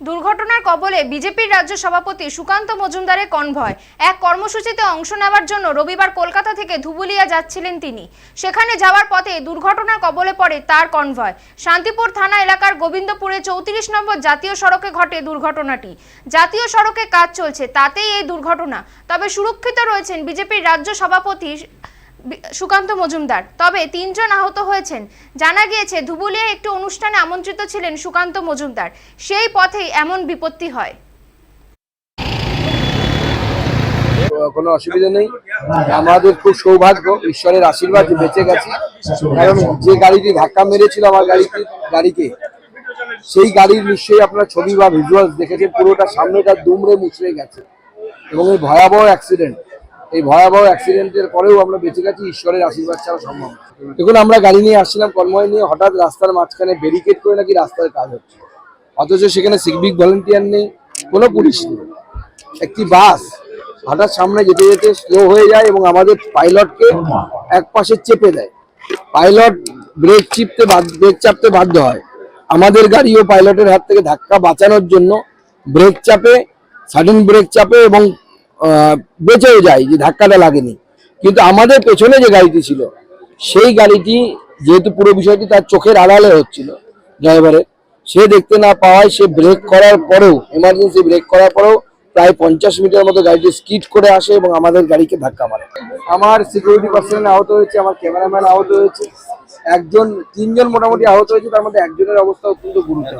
দুর্ঘটনার কবলে বিজেপির রাজ্য সভাপতি সুকান্ত মজুমদারের কনভয়। এক কর্মসূচিতে অংশ নেওয়ার জন্য রবিবার কলকাতা থেকে ধুবুলিয়া যাচ্ছিলেন তিনি। সেখানে যাওয়ার পথে দুর্ঘটনার কবলে পড়ে তার কনভয়। শান্তিপুর থানা এলাকার গোবিন্দপুরে চৌত্রিশ নম্বর জাতীয় সড়কে ঘটে দুর্ঘটনাটি। জাতীয় সড়কে কাজ চলছে, তাতেই এই দুর্ঘটনা। তবে সুরক্ষিত রয়েছেন বিজেপির রাজ্য সভাপতি সুকান্ত মজুমদার। তবে তিনজন আহত হয়েছেন। জানা গিয়েছে, ধুবুলিয়ায় একটি অনুষ্ঠানে আমন্ত্রিত ছিলেন সুকান্ত মজুমদার। সেই পথেই এমন বিপত্তি হয়। কোনো অসুবিধা নেই। আমাদের খুব সৌভাগ্য, ঈশ্বরের আশীর্বাদ বেঁচে গেছি। কারণ যে গাড়িটি ধাক্কা মেরেছিল আমার গাড়িটি গাড়িকে, সেই গাড়ির নিশ্চয়ই আপনারা ছবি বা ভিজুয়ালস দেখেছেন, পুরোটা সামনেটা দুমড়ে মুচড়ে গেছে। এবং এই ভয়াবহ অ্যাক্সিডেন্ট এই ভয়াবহ অ্যাক্সিডেন্টের পরেও আমরা বেঁচে গেছি, ঈশ্বরের আশীর্বাদ ছাড়া সম্ভব দেখুন, আমরা গাড়ি নিয়ে আসছিলাম কর্ময় নিয়ে হঠাৎ রাস্তার মাঝখানে ব্যারিকেড করে নাকি রাস্তার কাজ হচ্ছে। অথচ সেখানে সিভিক ভলেন্টিয়ার নেই, কোনো পুলিশ নেই। একটি বাস হঠাৎ সামনে যেতে যেতে স্লো হয়ে যায় এবং আমাদের পাইলটকে এক পাশে চেপে দেয়। পাইলট ব্রেক চিপতে ব্রেক চাপতে বাধ্য হয়। আমাদের গাড়িও পাইলটের হাত থেকে ধাক্কা বাঁচানোর জন্য ব্রেক চাপে সাডেন ব্রেক চাপে এবং বেঁচেও যায়, যে ধাক্কাটা লাগেনি। কিন্তু আমাদের পেছনে যে গাড়িটি ছিল, সেই গাড়িটি যেহেতু পুরো বিষয়টি তার চোখের আড়ালে হচ্ছিল ড্রাইভারের, সে দেখতে না পাওয়ায় সে ব্রেক করার পরেও এমার্জেন্সি ব্রেক করার পরেও প্রায় পঞ্চাশ মিটার মতো গাড়িটি স্কিড করে আসে এবং আমাদের গাড়িকে ধাক্কা মারে। আমার সিকিউরিটি পার্সোনাল আহত হয়েছে, আমার ক্যামেরাম্যান আহত হয়েছে। একজন, তিনজন মোটামুটি আহত হয়েছে, তার মধ্যে একজনের অবস্থা অত্যন্ত গুরুতর।